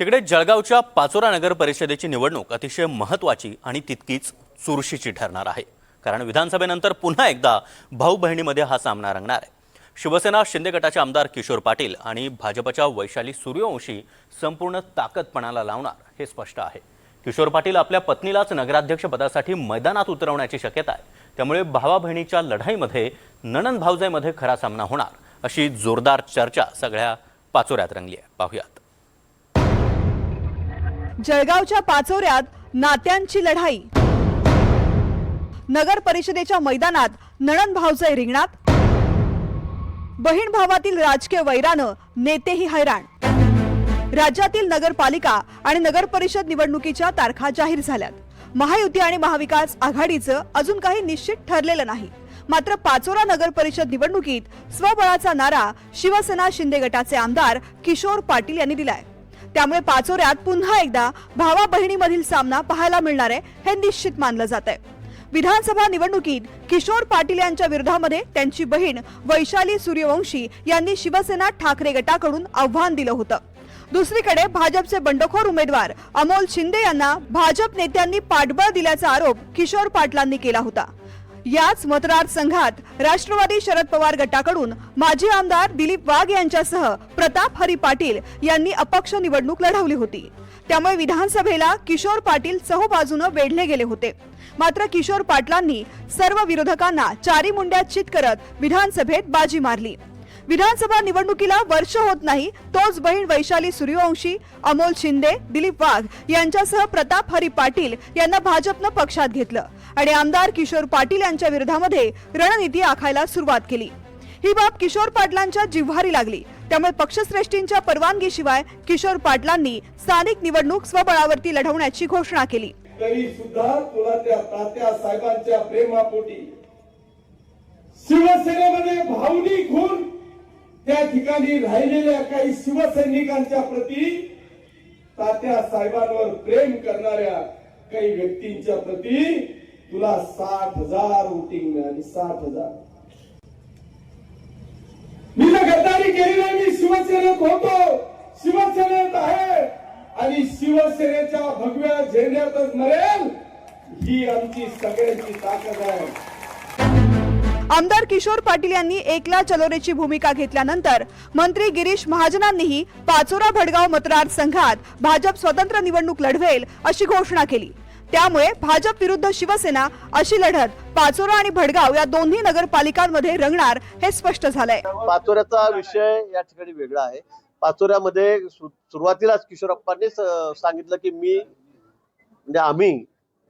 तिकडे जळगावच्या पाचोरा नगर परिषदेची निवडणूक अतिशय महत्त्वाची आणि तितकीच चुरशीची ठरणार आहे. कारण विधानसभेनंतर पुन्हा एकदा भाऊ बहिणीमध्ये हा सामना रंगणार आहे. शिवसेना शिंदे गटाचे आमदार किशोर पाटील आणि भाजपच्या वैशाली सूर्यवंशी संपूर्ण ताकदपणाला लावणार हे स्पष्ट आहे. किशोर पाटील आपल्या पत्नीलाच नगराध्यक्षपदासाठी मैदानात उतरवण्याची शक्यता आहे. त्यामुळे भावा बहिणीच्या लढाईमध्ये नणन भावजाईमध्ये खरा सामना होणार अशी जोरदार चर्चा सगळ्या पाचोऱ्यात रंगली आहे. पाहूयात. जळगावच्या पाचोऱ्यात नात्यांची लढाई. नगर परिषदेच्या मैदानात नणन भावजय रिंगणात. बहीण भावातील राजकीय वैरानं नेतेही हैराण. राज्यातील नगरपालिका आणि नगर परिषद निवडणुकीच्या तारखा जाहीर झाल्यात. महायुती आणि महाविकास आघाडीचं अजून काही निश्चित ठरलेलं नाही. मात्र पाचोरा नगर परिषद निवडणुकीत स्वबळाचा नारा शिवसेना शिंदे गटाचे आमदार किशोर पाटील यांनी दिलाय. त्यामुळे पाचोऱ्यात पुन्हा एकदा भावा बहिणीमधील सामना पाहायला मिळणार आहे हे निश्चित मानलं जात आहे. विधानसभा निवडणुकीत किशोर पाटील यांच्या विरोधामध्ये त्यांची बहीण वैशाली सूर्यवंशी यांनी शिवसेना ठाकरे गटाकडून आव्हान दिलं होतं. दुसरीकडे भाजपचे बंडखोर उमेदवार अमोल शिंदे यांना भाजप नेत्यांनी पाठबळ दिल्याचा आरोप किशोर पाटलांनी केला होता. याच मतदारसंघात राष्ट्रवादी शरद पवार गटाकडून माजी आमदार दिलीप वाघ यांच्यासह प्रताप हरी पाटील यांनी अपक्ष निवडणूक लढवली होती. त्यामुळे विधानसभेला किशोर पाटील चहूबाजूनं वेढले गेले होते. मात्र किशोर पाटलांनी सर्व विरोधकांना चारी मुंड्यात चित करत विधानसभेत बाजी मारली. विधानसभा निवडणुकीला वर्ष होत नाही तोच बहीण वैशाली सूर्यवंशी अमोल शिंदे दिलीप वाघ यांच्यासह प्रताप हरी पाटील यांना भाजपनं पक्षात घेतलं. आणि आमदार किशोर पाटील यांच्या विरोधामध्ये रणनीती आखायला सुरुवात केली. ही बाब किशोर पाटलांच्या जिव्हारी लागली. त्यामुळे पक्षश्रेष्ठींच्या परवानगीशिवाय किशोर पाटलांनी स्थानिक निवडणूक स्वबळावरती लढवण्याची घोषणा केली. तरी सुद्धा तुला त्या तात्या साहेबांच्या प्रेमापोटी शिवसेनेमध्ये भावनिक होऊन त्या ठिकाणी राहिलेल्या काही शिवसैनिकांच्या प्रती तात्या साहेबांवर प्रेम करणाऱ्या काही व्यक्तींच्या प्रती तुला साठ हजार वोटिंग मिळाली साठ हजार. मी तर गद्दारी केली नाही मी शिवसेनेत होतो. शिवसेनेत आहे. आणि शिवसेनेच्या भगव्या झेंड्यातच मरेल ही आमची सगळ्यांची ताकद आहे. आमदार किशोर पाटील यांनी एकला चलोरेची भूमिका घेतल्यानंतर मंत्री गिरीश महाजनांनीही पाचोरा भडगाव मतदारसंघात भाजप स्वतंत्र निवडणूक लढवेल अशी घोषणा केली. त्यामुळे भाजप विरुद्ध शिवसेना अशी लढत पाचोरा आणि भडगाव या दोन्ही नगरपालिकांमध्ये रंगणार हे स्पष्ट झालंय. पाचोऱ्याचा विषय या ठिकाणी वेगळा आहे. पाचोऱ्यामध्ये सुरुवातीलाच किशोरप्पांनी सांगितलं की मी म्हणजे आम्ही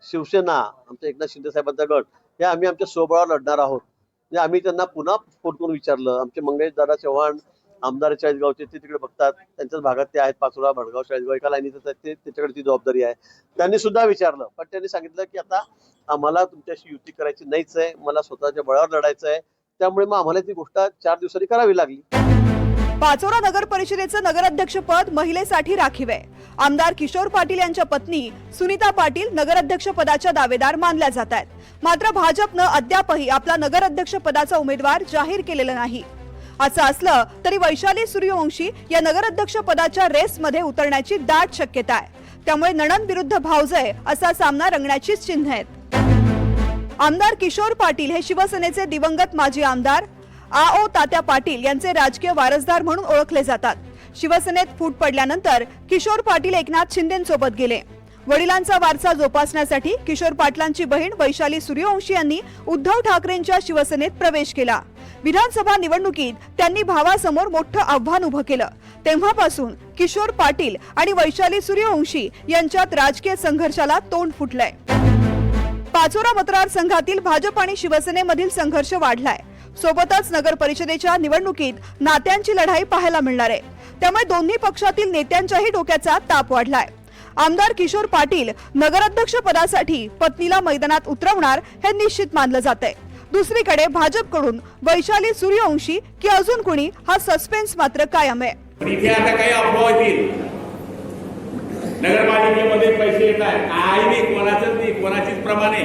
शिवसेना आमच्या एकनाथ शिंदे साहेबांचा गट हे आम्ही आमच्या स्वबळावर लढणार आहोत. म्हणजे आम्ही त्यांना पुन्हा फोन करून विचारलं आमचे मंगेश दादा चव्हाण आमदार चाळीसगावचे ते तिकडे बघतात. त्यांच्याच भागात ते आहेत पाचोरा भडगाव चाळीसगाव एका लाईनीत ते त्याच्याकडे ती जबाबदारी आहे. त्यांनी सुद्धा विचारलं पण त्यांनी सांगितलं की आता आम्हाला तुमच्याशी युती करायची नाहीच आहे. मला स्वतःच्या बळावर लढायचं आहे. त्यामुळे मग आम्हाला ती गोष्ट चार दिवसांनी करावी लागली. पाचोरा नगर परिषदेचं नगराध्यक्षपद महिलेसाठी राखीव आहे. आमदार किशोर पाटील यांच्या पत्नी सुनीता पाटील नगराध्यक्ष पदाच्या दावेदार मानल्या जात आहेत. मात्र भाजपनं अद्यापही आपला नगराध्यक्ष पदाचा उमेदवार जाहीर केलेला नाही. असं असलं तरी वैशाली सूर्यवंशी या नगराध्यक्ष पदाच्या रेसमध्ये उतरण्याची दाट शक्यता आहे. त्यामुळे नणन विरुद्ध भावजय असा सामना रंगण्याचीच चिन्ह आहेत. आमदार किशोर पाटील हे शिवसेनेचे दिवंगत माजी आमदार आ ओ तात्या पाटील यांचे राजकीय वारसदार म्हणून ओळखले जातात. शिवसेनेत फूट पडल्यानंतर किशोर पाटील एकनाथ शिंदेसोबत गेले. वडिलांचा वारसा जोपासण्यासाठी किशोर पाटलांची बहीण वैशाली सूर्यवंशी यांनी उद्धव ठाकरेंच्या शिवसेनेत प्रवेश केला. विधानसभा निवडणुकीत त्यांनी भावासमोर मोठं आव्हान उभं केलं. तेव्हापासून किशोर पाटील आणि वैशाली सूर्यवंशी यांच्यात राजकीय संघर्षाला तोंड फुटलंय. पाचोरा मतदारसंघातील भाजप आणि शिवसेनेमधील संघर्ष वाढलाय. सोबतच नगर परिषदेच्या निवडणुकीत नात्यांची लढाई पाहायला मिळणार आहे. त्यामुळे दोन्ही पक्षातील नेत्यांच्याही डोक्याचा ताप वाढलाय. आमदार किशोर पाटील नगराध्यक्ष पदासाठी पत्नीला मैदानात उतरवणार हे निश्चित मानलं जात आहे दुसरीकडे भाजपकडून वैशाली सूर्यवंशी की अजून कुणी हा सस्पेन्स मात्र कायम आहे. इथे आता काही अफवा येतील नगरपालिकेमध्ये पैसे येत आहेत. काही नाही कोणाचंच नाही कोणाचीच प्रमाणे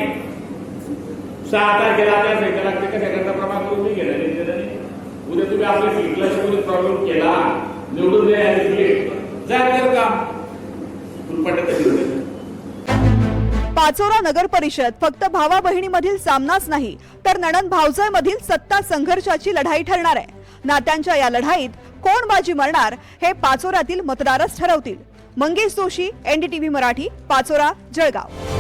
सहा तारखेला आपल्या सहिता लागते प्रमाण करून मी घेणार उद्या तुम्ही आपल्या शिकला शिकून प्रॉब्लेम केला निवडून द्या जा काम. तुम्ही पटत तशी पाचोरा नगर परिषद फक्त भावा बहिणीमधील सामनाच नाही तर नणन भावजय मधील सत्ता संघर्षाची लढाई ठरणार आहे. नात्यांच्या या लढाईत कोण बाजी मरणार हे पाचोऱ्यातील मतदारच ठरवतील. मंगेश जोशी एनडीटीव्ही मराठी पाचोरा जळगाव.